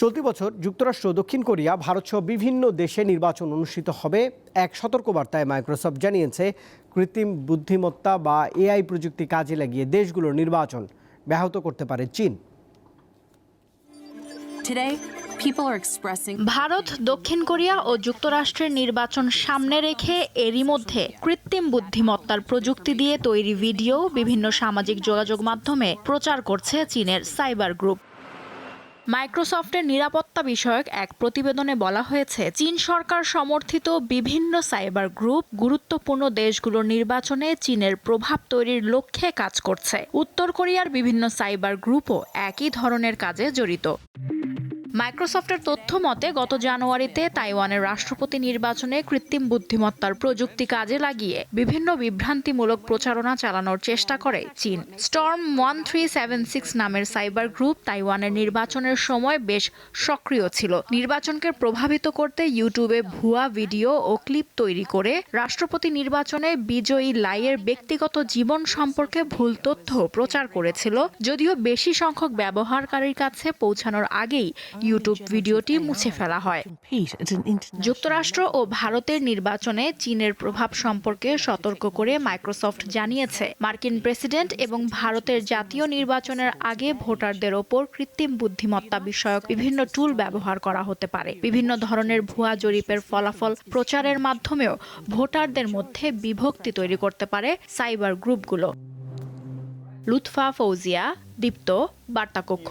চলতি বছর যুক্তরাষ্ট্র দক্ষিণ কোরিয়া ভারতসহ বিভিন্ন দেশে নির্বাচন অনুষ্ঠিত হবে। এক সতর্কবার্তায় মাইক্রোসফট জানিয়েছে কৃত্রিম বুদ্ধিমত্তা বা এআই প্রযুক্তি কাজে লাগিয়ে দেশগুলোর নির্বাচন ব্যাহত করতে পারে চীন। ভারত দক্ষিণ কোরিয়া ও যুক্তরাষ্ট্রের নির্বাচন সামনে রেখে এরই মধ্যে কৃত্রিম বুদ্ধিমত্তার প্রযুক্তি দিয়ে তৈরি ভিডিও বিভিন্ন সামাজিক যোগাযোগ মাধ্যমে প্রচার করছে চীনের সাইবার গ্রুপ। মাইক্রোসফটের নিরাপত্তা বিষয়ক এক প্রতিবেদনে বলা হয়েছে, চীন সরকার সমর্থিত বিভিন্ন সাইবার গ্রুপ গুরুত্বপূর্ণ দেশগুলোর নির্বাচনে চীনের প্রভাব তৈরির লক্ষ্যে কাজ করছে। উত্তর কোরিয়ার বিভিন্ন সাইবার গ্রুপও একই ধরনের কাজে জড়িত। মাইক্রোসফটের তথ্য মতে, গত জানুয়ারিতে তাইওয়ানের রাষ্ট্রপতি নির্বাচনে কৃত্রিম বুদ্ধিমত্তার প্রযুক্তি কাজে লাগিয়ে বিভিন্ন বিভ্রান্তিমূলক প্রচারণা চালানোর চেষ্টা করে চীন। Storm one three seven six নামের সাইবার গ্রুপ তাইওয়ানের নির্বাচনের সময় বেশ সক্রিয় ছিল। নির্বাচনকে প্রভাবিত করতে ইউটিউবে ভুয়া ভিডিও ও ক্লিপ তৈরি করে রাষ্ট্রপতি নির্বাচনে বিজয়ী লাইয়ের ব্যক্তিগত জীবন সম্পর্কে ভুল তথ্য প্রচার করেছিল, যদিও বেশি সংখ্যক ব্যবহারকারীর কাছে পৌঁছানোর আগেই ইউটিউব ভিডিওটি মুছে ফেলা হয়। যুক্তরাষ্ট্র ও ভারতের নির্বাচনে চীনের প্রভাব সম্পর্কে সতর্ক করে মাইক্রোসফট জানিয়েছে। মার্কিন প্রেসিডেন্ট এবং ভারতের জাতীয় নির্বাচনের আগে ভোটারদের ওপর কৃত্রিম বুদ্ধিমত্তা বিষয়ক বিভিন্ন টুল ব্যবহার করা হতে পারে। বিভিন্ন ধরনের ভুয়া জরিপের ফলাফল প্রচারের মাধ্যমেও ভোটারদের মধ্যে বিভক্তি তৈরি করতে পারে সাইবার গ্রুপগুলো। লুৎফা ফৌজিয়া, দীপ্ত, বার্তাকক্ষ।